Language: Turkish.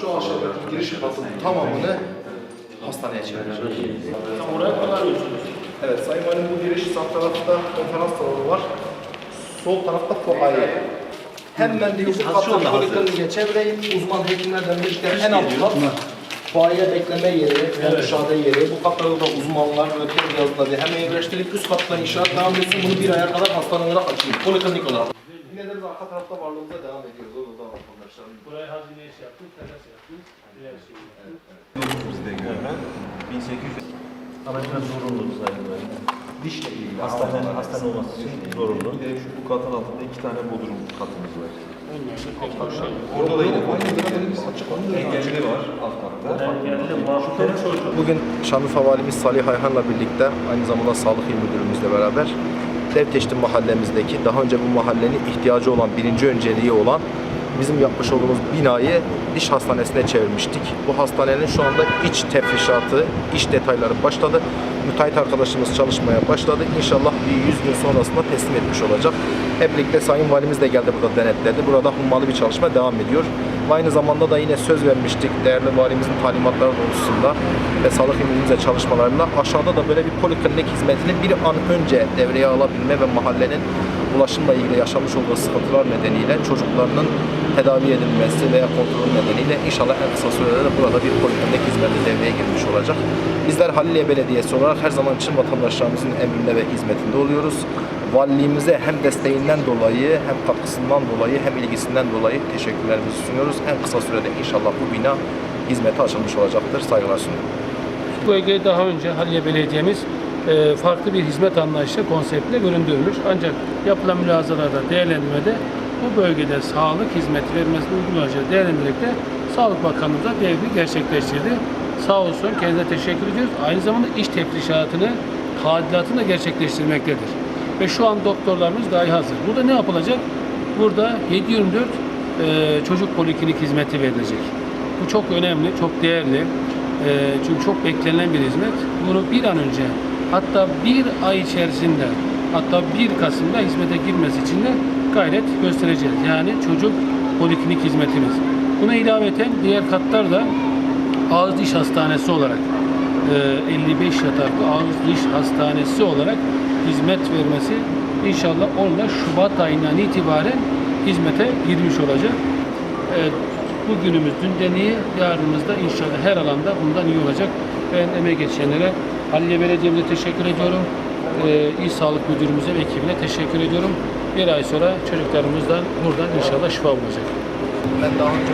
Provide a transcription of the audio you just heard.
Şu aşağıdaki giriş katının tamamını hastaneye çevireceğiz. Oraya kullanıyorsunuz. Evet Sayın Valim bu giriş sağ tarafta konferans salonu var. Sol tarafta fuaye. Hemen bir bu katın polikliniğe çevireyim. Uzman hekimlerden birlikte en alt kat. Fuaye bekleme yeri, evet. müşahede yeri. Bu katlarda da uzmanlar, röntgen cihazları hem yerleştirip üst katta inşaat devam etsin. Bunu bir aya kadar hastane olarak açayım. Poliklinik olarak. Yine de arka tarafta varlığımıza da var arkadaşlarım. Buraya hazine iş yaptınız, teras yaptınız, diğer yaptınız. Bizde görülen 1800 Ama biraz zorunlu valim. Dişle ilgili. Hastane, hastane olması için zorunlu. bir de şu bu katın altında iki tane bodrum katımız var. Şey. Orada da yine engelli var alt katta. Engelli. Bugün Şanlıurfa Valimiz Salih Ayhan'la birlikte aynı zamanda Sağlık İl Müdürümüzle beraber Devteşti mahallemizdeki daha önce bu mahallenin ihtiyacı olan birinci önceliği olan bizim yapmış olduğumuz binayı diş hastanesine çevirmiştik. Bu hastanenin şu anda iç tefrişatı, iç detayları başladı. Müteahhit arkadaşımız çalışmaya başladı. İnşallah bir 100 gün sonrasında teslim etmiş olacak. Hep birlikte Sayın Valimiz de geldi burada denetledi. Burada hummalı bir çalışma devam ediyor. Aynı zamanda da yine söz vermiştik değerli valimizin talimatları doğrultusunda ve sağlık ilimize çalışmalarıyla aşağıda da böyle bir poliklinik hizmetini bir an önce devreye alabilme ve mahallenin ulaşımla ilgili yaşamış olduğu sıkıntılar nedeniyle çocuklarının tedavi edilmesi veya kontrol nedeniyle inşallah en kısa sürede de burada bir poliklinik hizmeti devreye girmiş olacak. Bizler Haliliye Belediyesi olarak her zaman için vatandaşlarımızın emrinde ve hizmetinde oluyoruz. Valiliğimize hem desteğinden dolayı hem katkısından dolayı hem ilgisinden dolayı teşekkürlerimizi sunuyoruz. En kısa sürede inşallah bu bina hizmete açılmış olacaktır. Saygılar sunuyorum. Bu bölgeyi daha önce Haliye Belediye'miz e, farklı bir hizmet anlayışı konseptle göründürmüş. Ancak yapılan mülazalarda, değerlendirmede bu bölgede sağlık hizmeti vermesini uygulayacağı değerlendirekte Sağlık Bakanlığı da devri gerçekleştirdi. Sağ olsun kendisine teşekkür ediyoruz. Aynı zamanda iş tefrişatını, tadilatını da gerçekleştirmektedir. Ve şu an doktorlarımız dahi hazır. Burada ne yapılacak? Burada 7-24 e, çocuk poliklinik hizmeti verilecek. Bu çok önemli, çok değerli. E, çünkü çok beklenen bir hizmet. Bunu bir an önce hatta bir ay içerisinde hatta 1 Kasım'da hizmete girmesi için de gayret göstereceğiz. Yani çocuk poliklinik hizmetimiz. Buna ilaveten diğer katlar da ağız diş hastanesi olarak 55 yataklı ağız diş hastanesi olarak hizmet vermesi inşallah orada Şubat ayından itibaren hizmete girmiş olacak. Evet, bugünümüz dünden iyi, yarınımızda inşallah her alanda bundan iyi olacak. Ben emeği geçenlere, Halilye Belediye'mize teşekkür ediyorum. Ee, İl Sağlık Müdürümüze ve ekibine teşekkür ediyorum. Bir ay sonra çocuklarımızdan buradan inşallah şifa bulacak. Ben daha önce